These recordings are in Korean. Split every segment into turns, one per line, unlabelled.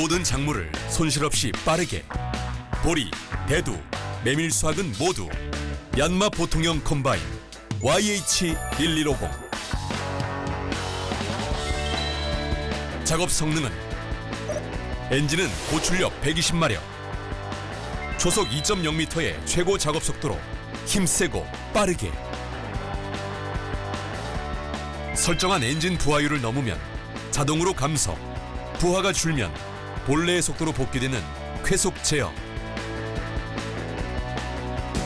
모든 작물을 손실 없이 빠르게 보리, 대두, 메밀 수확은 모두 얀마 보통형 컴바인 YH1150 작업 성능은 엔진은 고출력 120마력 초속 2.0m의 최고 작업 속도로 힘세고 빠르게. 설정한 엔진 부하율을 넘으면 자동으로 감소 부하가 줄면 본래의 속도로 복귀되는 쾌속 제어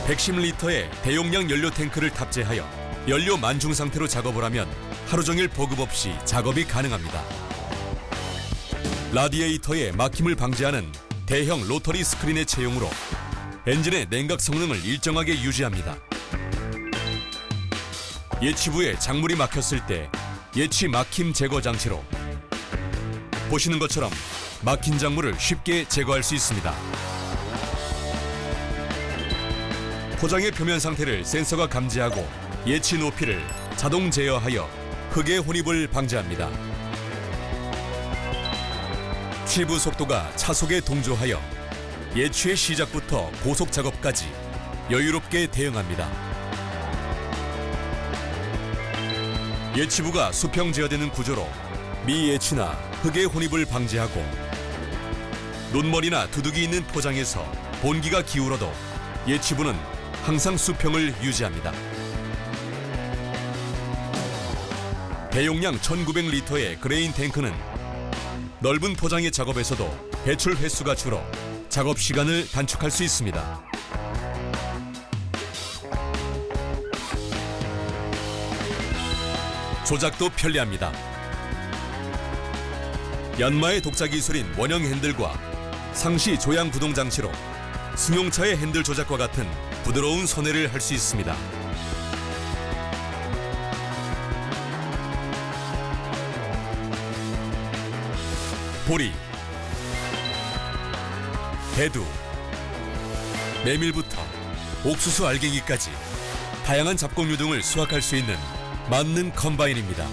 110리터의 대용량 연료 탱크를 탑재하여 연료 만중 상태로 작업을 하면 하루 종일 보급 없이 작업이 가능합니다. 라디에이터의 막힘을 방지하는 대형 로터리 스크린의 채용으로 엔진의 냉각 성능을 일정하게 유지합니다. 예치부에 작물이 막혔을 때 예치 막힘 제거 장치로 보시는 것처럼 막힌 작물을 쉽게 제거할 수 있습니다. 포장의 표면 상태를 센서가 감지하고 예치 높이를 자동 제어하여 흙의 혼입을 방지합니다. 치부 속도가 차속에 동조하여 예추의 시작부터 고속 작업까지 여유롭게 대응합니다. 예치부가 수평 제어되는 구조로 미예치나 흙의 혼입을 방지하고 논머리나 두둑이 있는 포장에서 본기가 기울어도 예치부는 항상 수평을 유지합니다. 대용량 1900리터의 그레인 탱크는 넓은 포장의 작업에서도 배출 횟수가 줄어 작업 시간을 단축할 수 있습니다. 조작도 편리합니다. 연마의 독자 기술인 원형 핸들과 상시 조향 구동 장치로 승용차의 핸들 조작과 같은 부드러운 선회를 할 수 있습니다. 보리, 대두, 메밀부터 옥수수 알갱이까지 다양한 잡곡류 등을 수확할 수 있는 맞는 컴바인입니다.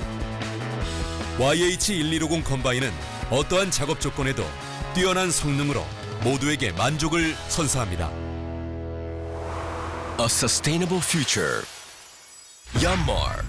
YH1250 컴바인은 어떠한 작업 조건에도 뛰어난 성능으로 모두에게 만족을 선사합니다.
A sustainable future. Yanmar